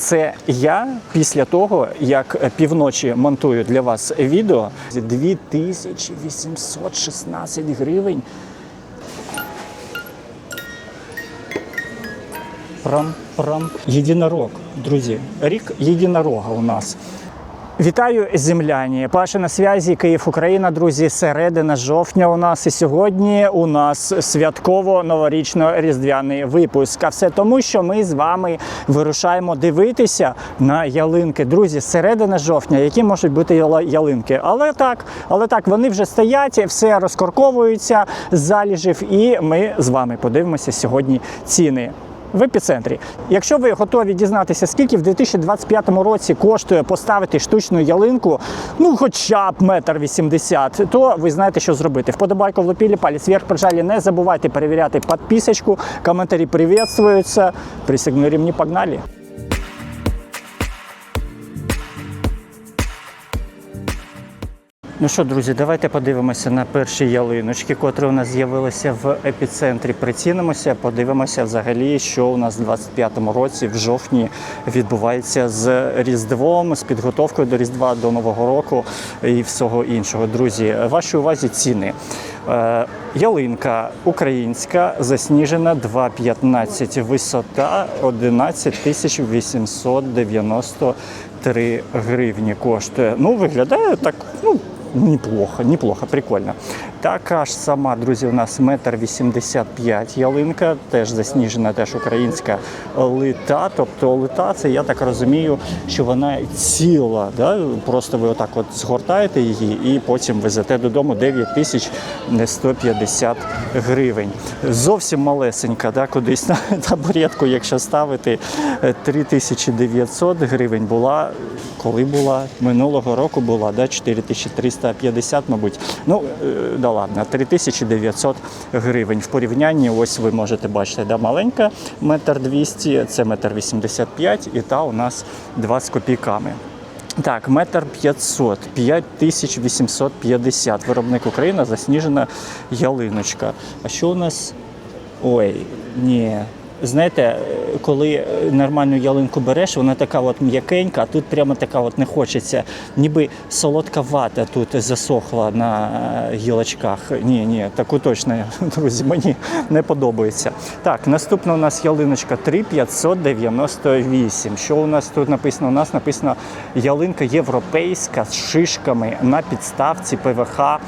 Це я після того, як півночі монтую для вас відео. 2816 гривень. Прам-прам. Єдинорог, друзі. Рік єдинорога у нас. Вітаю, земляні! Паша на связі Київ, Україна, друзі. Середина жовтня у нас. І сьогодні у нас святково-новорічно-різдвяний випуск. А все тому, що ми з вами вирушаємо дивитися на ялинки. Друзі, середина жовтня, які можуть бути ялинки. Але так, але так, вони вже стоять, все розкорковується з заліжів, і ми з вами подивимося сьогодні ціни в епіцентрі. Якщо ви готові дізнатися, скільки в 2025 році коштує поставити штучну ялинку, ну хоча б метр вісімдесят, то ви знаєте, що зробити. Вподобайку влупілі, палець вверх, прижалі. Не забувайте перевіряти підписочку, коментарі приветствуються. Присягну рівні, погнали! Ну що, друзі, давайте подивимося на перші ялиночки, котрі у нас з'явилися в епіцентрі. Прицінимося, подивимося взагалі, що у нас в 25-му році, в жовтні, відбувається з Різдвом, з підготовкою до Різдва, до Нового року і всього іншого. Друзі, вашій увазі ціни. Е, Ялинка українська засніжена 2,15, висота 11 тисяч 893 гривні коштує. Ну, виглядає так, ну, неплохо, неплохо, прикольно. Така ж сама, друзі, у нас метр вісімдесят п'ять ялинка, теж засніжена, теж українська лита. Тобто лита, це я так розумію, що вона ціла. Да? Просто ви отак от згортаєте її і потім везете додому 9 тисяч 150 гривень. Зовсім малесенька, да? кудись на табуретку, якщо ставити е, 3900 гривень була. Коли була минулого року була да, 4350, мабуть. Ну е, да на 3900 гривень. В порівнянні, ось ви можете бачити, да, маленька метр 200, це метр 85, і та у нас 2 з копійками. Так, метр 500, 5850. Виробник Україна, засніжена ялиночка. А що у нас? Ой, ні. Знаєте, коли нормальну ялинку береш, вона така от м'якенька, а тут прямо така от не хочеться. Ніби солодка вата тут засохла на гілочках. Ні, ні, таку точно, друзі, мені не подобається. Так, наступна у нас ялиночка 3598. Що у нас тут написано? У нас написано ялинка європейська з шишками на підставці ПВХ е,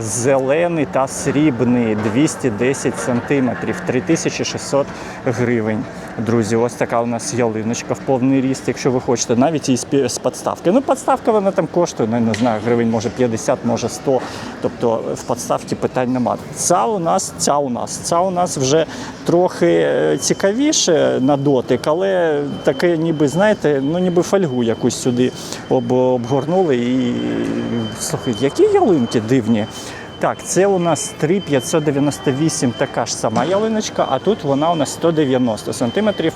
зелений та срібний 210 сантиметрів, 3600 гривень. Друзі, ось така у нас ялиночка в повний ріст, якщо ви хочете, навіть і з пі- підставки. Ну, підставка вона там коштує, ну, не знаю, гривень може 50, може 100. Тобто в підставці питань немає. Ця у нас, ця у нас, ця у нас вже трохи е, цікавіше на дотик, але таке, ніби, знаєте, ну ніби фольгу якусь сюди об, обгорнули. І слухай, які ялинки дивні. Так, це у нас 3,598 така ж сама ялиночка, а тут вона у нас 190 сантиметрів.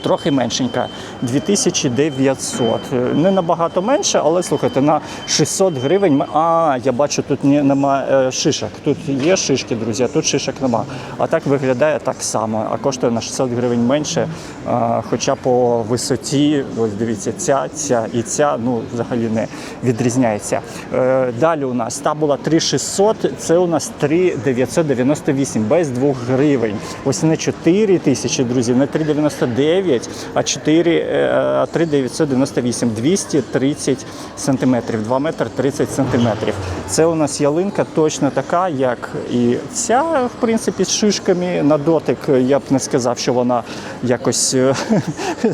Трохи меншенька, 2900. Е, Не набагато менше, але слухайте, на 600 гривень. А, я бачу, тут нема е, шишок. Тут є шишки, друзі, а тут шишок нема. А так виглядає так само, а коштує на 600 гривень менше. А, хоча по висоті, ось дивіться, ця, ця і ця ну, взагалі не відрізняється. Е, далі у нас та була 3600, це у нас 3998 без 2 гривень. Ось не 4 тисячі, друзі, не 399, а 4, е, а 3998, 230 сантиметрів, 2 метри 30 сантиметрів. Це у нас ялинка точно така, як і ця, в принципі, з шишками на дотик. Я б не сказав, що вона якось е,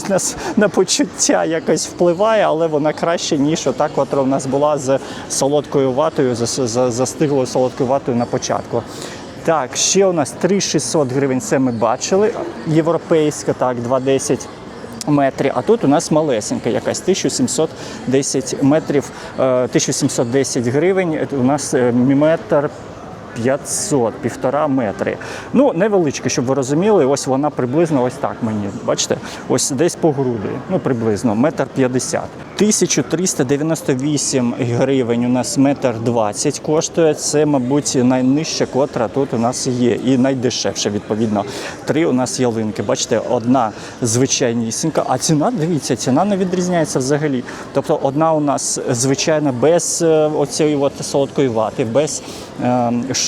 на, почуття якось впливає, але вона краще, ніж ота, котра у нас була з солодкою ватою, застиглою солодкою ватою на початку. Так, ще у нас 3600 гривень, це ми бачили. Європейська, так, 2,10 метрів. А тут у нас малесенька якась 1710 метрів, е, 1710 гривень. У нас е, метр 500, півтора метри. Ну, невеличке, щоб ви розуміли, ось вона приблизно ось так мені. Бачите, ось десь по груди, ну приблизно, метр 50. 1398 гривень у нас метр 20 коштує. Це, мабуть, найнижча, котра тут у нас є. І найдешевша, відповідно. Три у нас ялинки. Бачите, одна звичайнісінька, а ціна, дивіться, ціна не відрізняється взагалі. Тобто одна у нас звичайна без е, оцієї от солодкої вати, без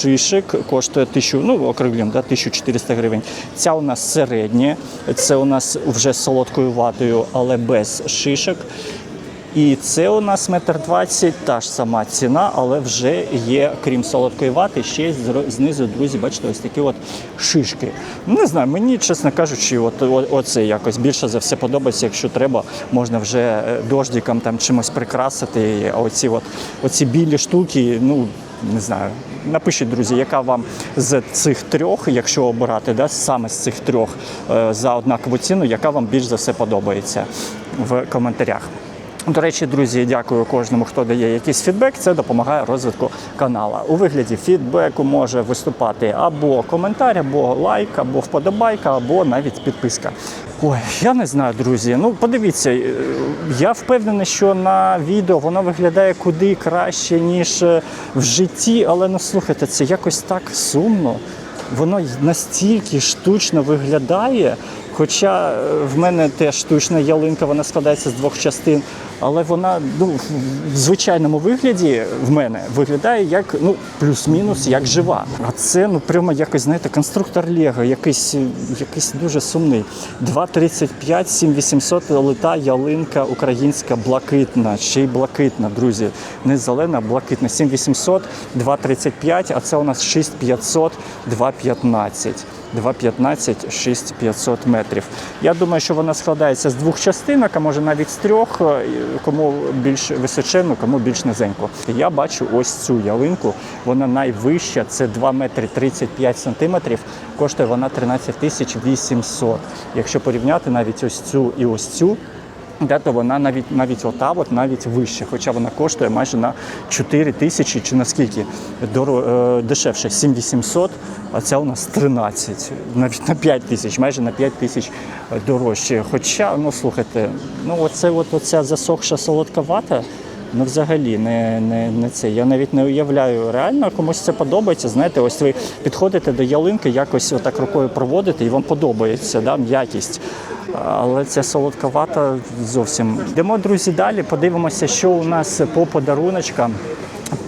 шишек, коштує 1000, ну округлім, да, 1400 гривень. Ця у нас середня, це у нас вже з солодкою ватою, але без шишок. І це у нас метр двадцять, та ж сама ціна, але вже є, крім солодкої вати, ще знизу, друзі, бачите, ось такі от шишки. Не знаю, мені, чесно кажучи, от, о- оце якось більше за все подобається. Якщо треба, можна вже е, дождиком там чимось прикрасити. А оці, от, оці білі штуки, ну не знаю. Напишіть, друзі, яка вам з цих трьох, якщо обирати, да, саме з цих трьох е, за однакову ціну, яка вам більш за все подобається в коментарях. До речі, друзі, дякую кожному, хто дає якийсь фідбек. Це допомагає розвитку канала. У вигляді фідбеку може виступати або коментар, або лайк, або вподобайка, або навіть підписка. Ой, я не знаю, друзі. Ну, подивіться, е, я впевнений, що на відео воно виглядає куди краще, ніж е, в житті, але ну слухайте, це якось так сумно. Воно настільки штучно виглядає. Хоча е, в мене теж штучна ялинка, вона складається з двох частин, але вона ну, в звичайному вигляді в мене виглядає як ну, плюс-мінус як жива. А це ну прямо якось, знаєте, конструктор Лего, якийсь, якийсь дуже сумний. 2,35, 7800 лита ялинка українська блакитна, ще й блакитна, друзі. Не зелена, а блакитна. 7800, 2,35, а це у нас 6500, 2,15. 2,15, 6500 метрів. Я думаю, що вона складається з двох частинок, а може навіть з трьох, е, кому більш височенну, кому більш низеньку. Я бачу ось цю ялинку, вона найвища, це 2 метри 35 сантиметрів, коштує вона 13 тисяч 800. Якщо порівняти навіть ось цю і ось цю, то вона навіть навіть ота, от навіть вище, хоча вона коштує майже на 4 тисячі чи наскільки доро, е, дешевше 7800, а ця у нас 13, навіть на 5 тисяч, майже на 5 тисяч дорожче. Хоча, ну слухайте, ну оце от оця засохша солодка вата. Ну, взагалі, не, не, не це. Я навіть не уявляю. Реально комусь це подобається. Знаєте, ось ви підходите до ялинки, якось отак рукою проводите, і вам подобається да, м'якість. Але ця солодка вата зовсім. Йдемо, друзі, далі. Подивимося, що у нас по подаруночкам.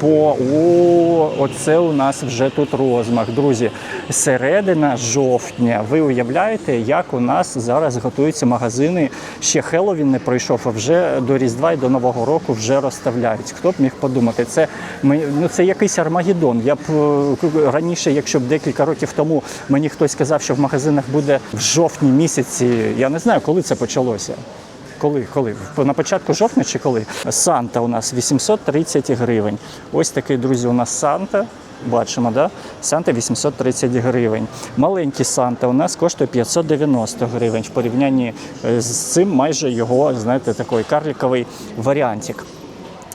По о, оце у нас вже тут розмах. Друзі, середина жовтня. Ви уявляєте, як у нас зараз готуються магазини? Ще Хеллоуін не пройшов, а вже до Різдва і до Нового року вже розставляють. Хто б міг подумати? Це ми- ну це якийсь Армагеддон. Я б е, раніше, якщо б декілька років тому мені хтось сказав, що в магазинах буде в жовтні місяці. Я не знаю, коли це почалося. Коли, коли? На початку жовтня чи коли? Санта у нас 830 гривень. Ось такий, друзі, у нас Санта. Бачимо, да? Санта 830 гривень. Маленький Санта у нас коштує 590 гривень. В порівнянні е, з цим майже його, знаєте, такий карліковий варіантик.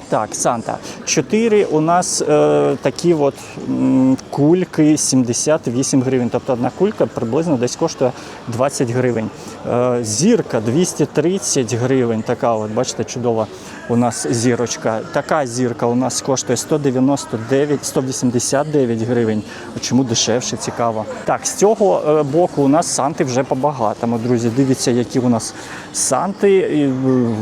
Так, Санта. Чотири у нас е, такі от м, кульки 78 гривень. Тобто одна кулька приблизно десь коштує 20 гривень. Е, зірка 230 гривень. Така от, бачите, чудова у нас зірочка. Така зірка у нас коштує 199, 189 гривень. Чому дешевше, цікаво. Так, з цього е, боку у нас санти вже по-багатому. Друзі, дивіться, які у нас санти, е,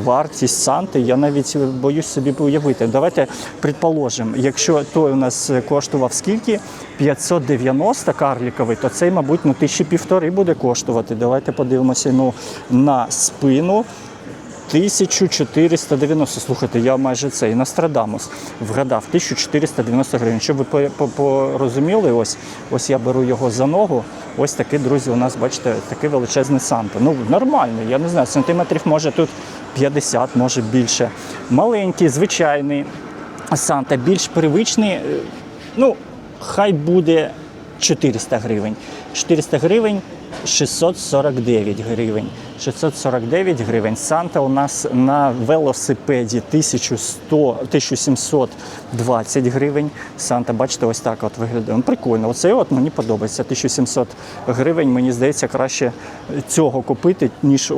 вартість санти. Я навіть боюсь собі уявити. Давайте предположимо, якщо той у нас коштував скільки? 590 карліковий, то цей, мабуть, ну тисячі півтори буде коштувати. Давайте подивимося ну, на спину. 1490, слухайте, я майже цей Нострадамус вгадав 1490 гривень. Щоб ви по- по- порозуміли, ось ось я беру його за ногу. Ось такий, друзі, у нас, бачите, такий величезний Санта. Ну, нормальний, я не знаю, сантиметрів може тут 50, може більше. Маленький, звичайний Санта, більш привичний. е, Ну, хай буде 400 гривень. 400 гривень 649 гривень. 649 гривень. Санта у нас на велосипеді 1100, 1720 гривень. Санта, бачите, ось так от виглядає. Ну, Прикольно. Оцей от мені подобається. 1700 гривень. Мені здається, краще цього купити, ніж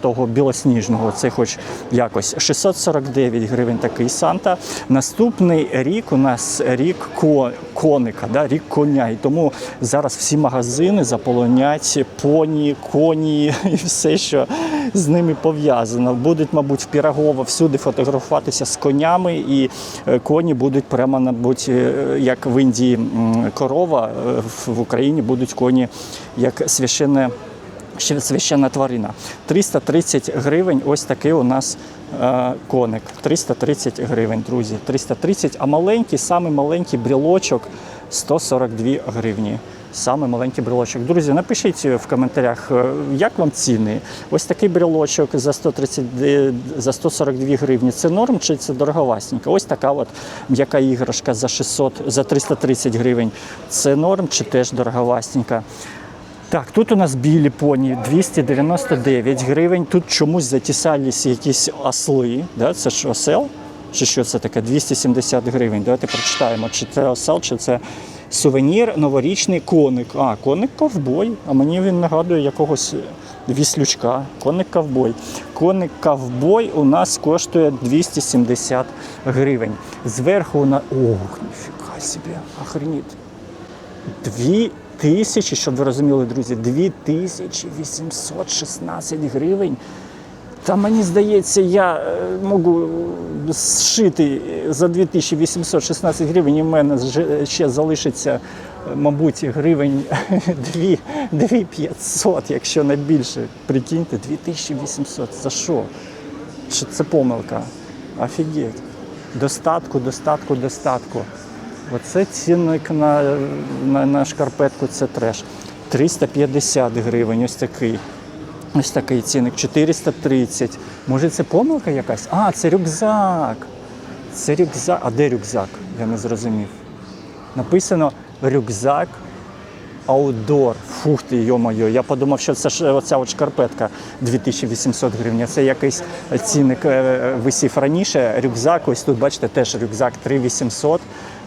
того білосніжного. Це хоч якось. 649 гривень такий Санта. Наступний рік у нас рік ко- коника, да? рік коня. І тому зараз всі магазини заполонять поні, коні і все, що з ними пов'язано. Будуть, мабуть, в Пірогово всюди фотографуватися з конями, і е, коні будуть прямо, мабуть, е, як в Індії корова, е, в Україні будуть коні як священне священна тварина. 330 гривень. Ось такий у нас е, коник. 330 гривень, друзі. 330, а маленький, самий маленький брілочок 142 гривні. Саме маленький брілочок. Друзі, напишіть в коментарях, е, як вам ціни. Ось такий брілочок за 130, е, за 142 гривні. Це норм чи це дороговасненько? Ось така от м'яка іграшка за 600, за 330 гривень. Це норм чи теж дороговасненька? Так, тут у нас білі поні 299 гривень. Тут чомусь затісалися якісь осли. Да? Це ж осел? Чи що це таке? 270 гривень. Давайте прочитаємо, чи це осел, чи це сувенір, новорічний коник. А, коник ковбой. А мені він нагадує якогось віслючка. Коник ковбой. Коник ковбой у нас коштує 270 гривень. Зверху на. Ох, ніфіга собі, охреніть. Дві тисячі, щоб ви розуміли, друзі, 2816 гривень. Та мені здається, я е, можу зшити за 2816 гривень, і в мене ще залишиться, е, мабуть, гривень 2500, якщо не більше. Прикиньте, 2800. За що? Чи це помилка? Офігеть. Достатку, достатку, достатку. Оце цінник на, на, на шкарпетку це треш. 350 гривень, ось такий. Ось такий цінник, 430. Може це помилка якась? А, це рюкзак. Це рюкзак. А де рюкзак? Я не зрозумів. Написано рюкзак Outdoor. Фух ти, йо-моє. Я подумав, що це ж оця от шкарпетка 2800 гривень. Це якийсь цінник е, висів раніше. Рюкзак, ось тут бачите, теж рюкзак 3800,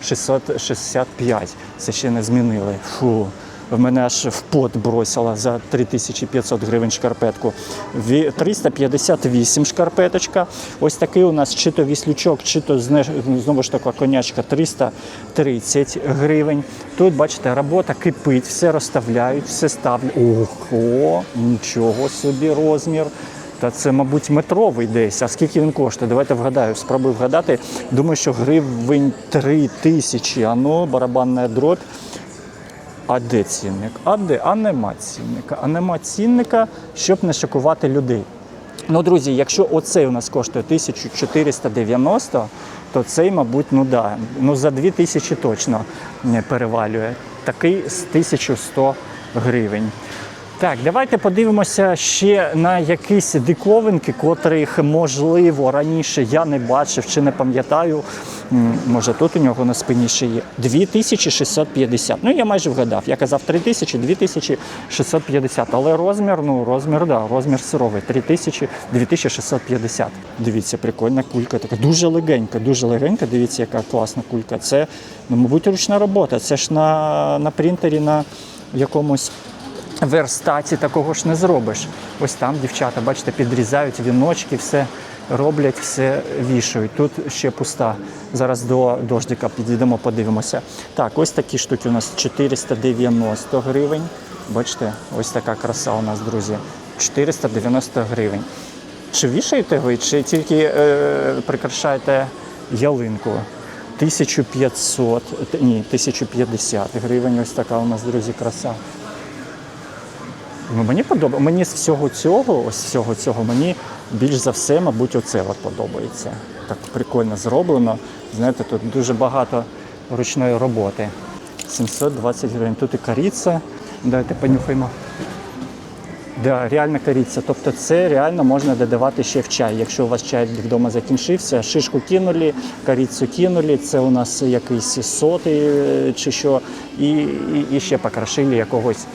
665. Це ще не змінили. Фу. В мене аж в пот бросила за 3500 гривень шкарпетку. 358 шкарпеточка. Ось такий у нас чи то віслючок, чи то знову ж така конячка 330 гривень. Тут, бачите, робота кипить, все розставляють, все ставлять. Ого, нічого собі розмір. Та це, мабуть, метровий десь. А скільки він коштує? Давайте вгадаю. Спробую вгадати. Думаю, що гривень 3 тисячі. А ну, барабанна дробь. А де цінник? А де? А нема цінника. А нема цінника, щоб не шокувати людей. Ну, друзі, якщо оцей у нас коштує 1490, то цей, мабуть, ну да, ну за 2000 точно не перевалює. Такий з 1100 гривень. Так, давайте подивимося ще на якісь диковинки, котрих, можливо, раніше я не бачив чи не пам'ятаю. Може, тут у нього на спині ще є. 2650. Ну, я майже вгадав. Я казав 3000, 2650. Але розмір, ну, розмір, да, розмір сировий. 3000, 2650. Дивіться, прикольна кулька. Така дуже легенька, дуже легенька. Дивіться, яка класна кулька. Це, ну, мабуть, ручна робота. Це ж на, на принтері на якомусь верстаті такого ж не зробиш. Ось там дівчата, бачите, підрізають віночки, все роблять, все вішають. Тут ще пуста. Зараз до дождика підійдемо, подивимося. Так, ось такі штуки у нас 490 гривень. Бачите, ось така краса у нас, друзі. 490 гривень. Чи вішаєте ви, чи тільки е, прикрашаєте ялинку? 1500, т- ні, 1050 гривень. Ось така у нас, друзі, краса. Ну, мені подобається. Мені з всього цього, ось всього цього, мені більш за все, мабуть, оце от подобається. Так прикольно зроблено. Знаєте, тут дуже багато ручної роботи. 720 гривень. Тут і каріця, Давайте понюхаємо. Да, реально коріться. Тобто це реально можна додавати ще в чай. Якщо у вас чай вдома закінчився, шишку кинули, коріцю кинули, це у нас якийсь соти е, чи що, і, і, і ще покрашили якогось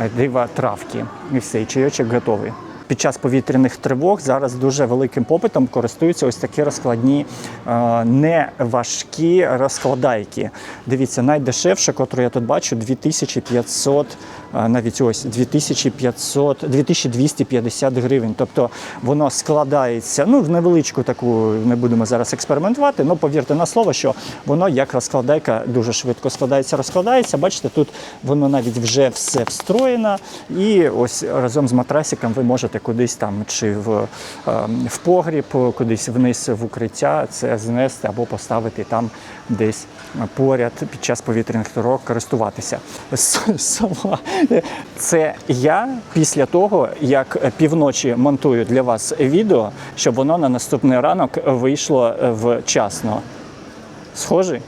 е, дива травки. І все, і чайочок готовий. Під час повітряних тривог зараз дуже великим попитом користуються ось такі розкладні е, неважкі розкладайки. Дивіться, найдешевша, яку я тут бачу, 2500, е, навіть ось 2500, 2250 гривень. Тобто воно складається, ну в невеличку таку, не будемо зараз експериментувати, але повірте на слово, що воно як розкладайка дуже швидко складається, розкладається. Бачите, тут воно навіть вже все встроєно, і ось разом з матрасиком ви можете кудись там чи в, е, в погріб, кудись вниз в укриття це знести або поставити там десь поряд під час повітряних тривог користуватися. С- Сова. Це я після того, як півночі монтую для вас відео, щоб воно на наступний ранок вийшло е, вчасно. Схожий?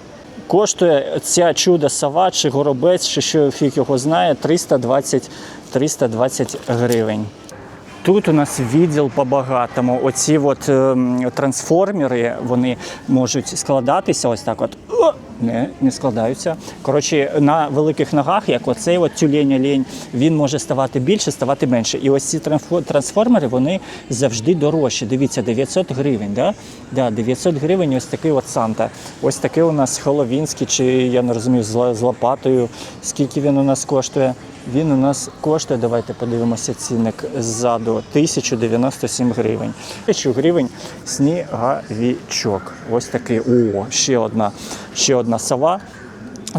Коштує ця чудо сова чи горобець, чи що фіг його знає, 320, 320 гривень. Тут у нас відділ по-багатому. Оці от ем, трансформери вони можуть складатися ось так. От О! не, не складаються. Коротше, на великих ногах, як оцей от тюлень олень, він може ставати більше, ставати менше. І ось ці трансфо- трансформери вони завжди дорожчі. Дивіться, 900 гривень. Да? Да, 900 гривень. Ось такий от Санта. Ось такий у нас Холовінський, чи я не розумію, з лопатою. Скільки він у нас коштує? Він у нас коштує, давайте подивимося цінник ззаду, 1097 гривень. 1000 гривень сніговічок. Ось такий, о, ще одна, ще одна сова.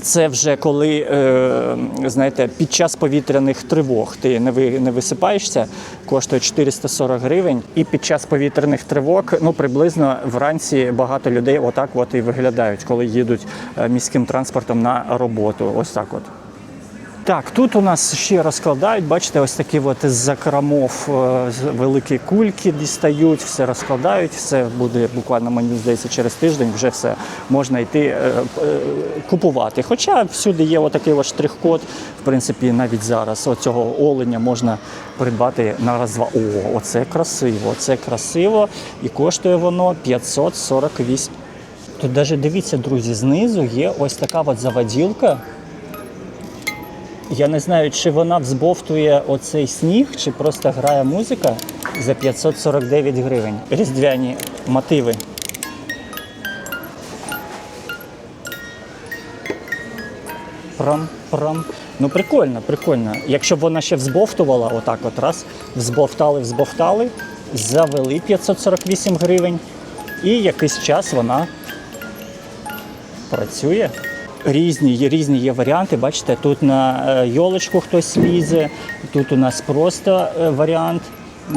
Це вже коли, е, знаєте, під час повітряних тривог ти не висипаєшся, коштує 440 гривень. І під час повітряних тривог, ну приблизно вранці багато людей отак от і виглядають, коли їдуть е, міським транспортом на роботу. Ось так от. Так, тут у нас ще розкладають, бачите, ось такі от з закромов е, великі кульки дістають, все розкладають, все буде буквально, мені здається, через тиждень вже все можна йти е, е, купувати. Хоча всюди є отакий от штрих-код, в принципі, навіть зараз оцього оленя можна придбати на раз-два. О, оце красиво, оце красиво. І коштує воно 548. Тут навіть дивіться, друзі, знизу є ось така от заводілка. Я не знаю, чи вона взбовтує оцей сніг, чи просто грає музика за 549 гривень. Різдвяні мотиви. Прам, прам. Ну прикольно, прикольно. Якщо б вона ще взбовтувала, отак от раз, взбовтали, взбовтали, завели 548 гривень, і якийсь час вона працює. Різні, різні є варіанти. Бачите, тут на е, йолочку хтось лізе, тут у нас просто е, варіант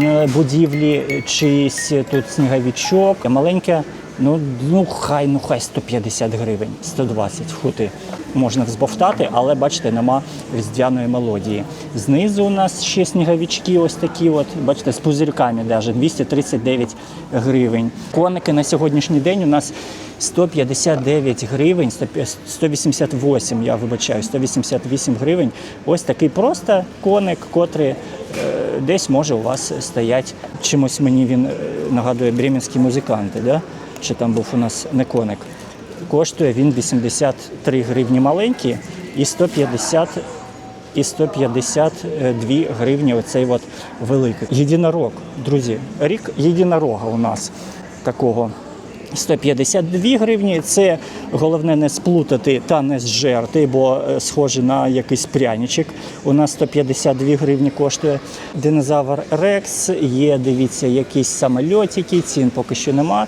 е, будівлі, чийсь тут сніговічок. Маленьке, ну, ну хай, ну хай 150 гривень, 120 фути можна взбовтати, але бачите, нема різдвяної мелодії. Знизу у нас ще сніговички, ось такі, от, бачите, з пузирьками навіть 239 гривень. Коники на сьогоднішній день у нас 159 гривень, 188, я вибачаю, 188 гривень. Ось такий просто коник, котрий е, десь може у вас стоять. Чимось мені він е, нагадує бременські музиканти, да? чи там був у нас не коник. Коштує він 83 гривні маленькі і 150 і 152 гривні оцей от великий. Єдинорог, друзі, рік єдинорога у нас такого. 152 гривні. Це головне не сплутати та не зжерти, бо е, схоже на якийсь пряничок. У нас 152 гривні коштує динозавр Рекс. Є, дивіться, якісь самольотики, цін поки що нема.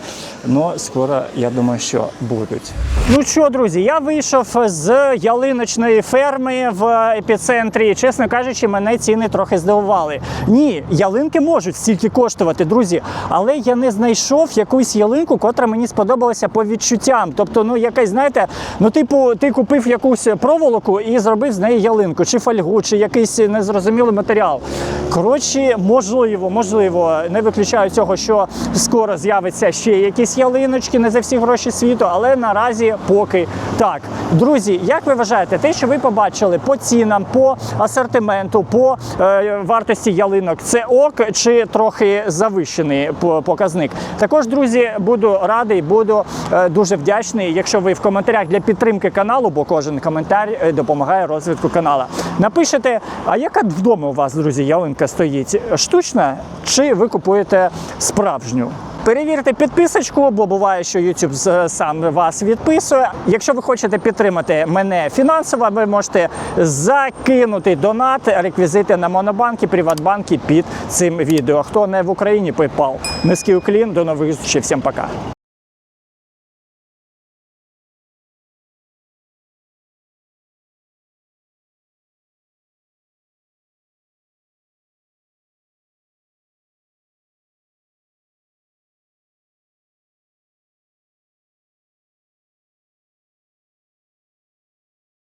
Але скоро, я думаю, що будуть. Ну що, друзі, я вийшов з ялиночної ферми в епіцентрі. Чесно кажучи, мене ціни трохи здивували. Ні, ялинки можуть стільки коштувати, друзі, але я не знайшов якусь ялинку, котра мені сподобалася по відчуттям. Тобто, ну якась, знаєте, ну, типу, ти купив якусь проволоку і зробив з неї ялинку, чи фольгу, чи якийсь незрозумілий матеріал. Коротше, можливо, можливо, не виключаю цього, що скоро з'явиться ще якісь ялиночки, не за всі гроші світу, але наразі поки так. Друзі, як ви вважаєте, те, що ви побачили по цінам, по асортименту, по е, вартості ялинок, це ок чи трохи завищений показник? Також, друзі, буду радий радий, буду е, дуже вдячний, якщо ви в коментарях для підтримки каналу, бо кожен коментар е, допомагає розвитку каналу. Напишете, а яка вдома у вас, друзі, ялинка стоїть? Штучна чи ви купуєте справжню? Перевірте підписочку, бо буває, що YouTube сам вас відписує. Якщо ви хочете підтримати мене фінансово, ви можете закинути донат, реквізити на Монобанки, Приватбанки під цим відео. Хто не в Україні, PayPal. Низький уклін, до нових зустрічей. Всім пока.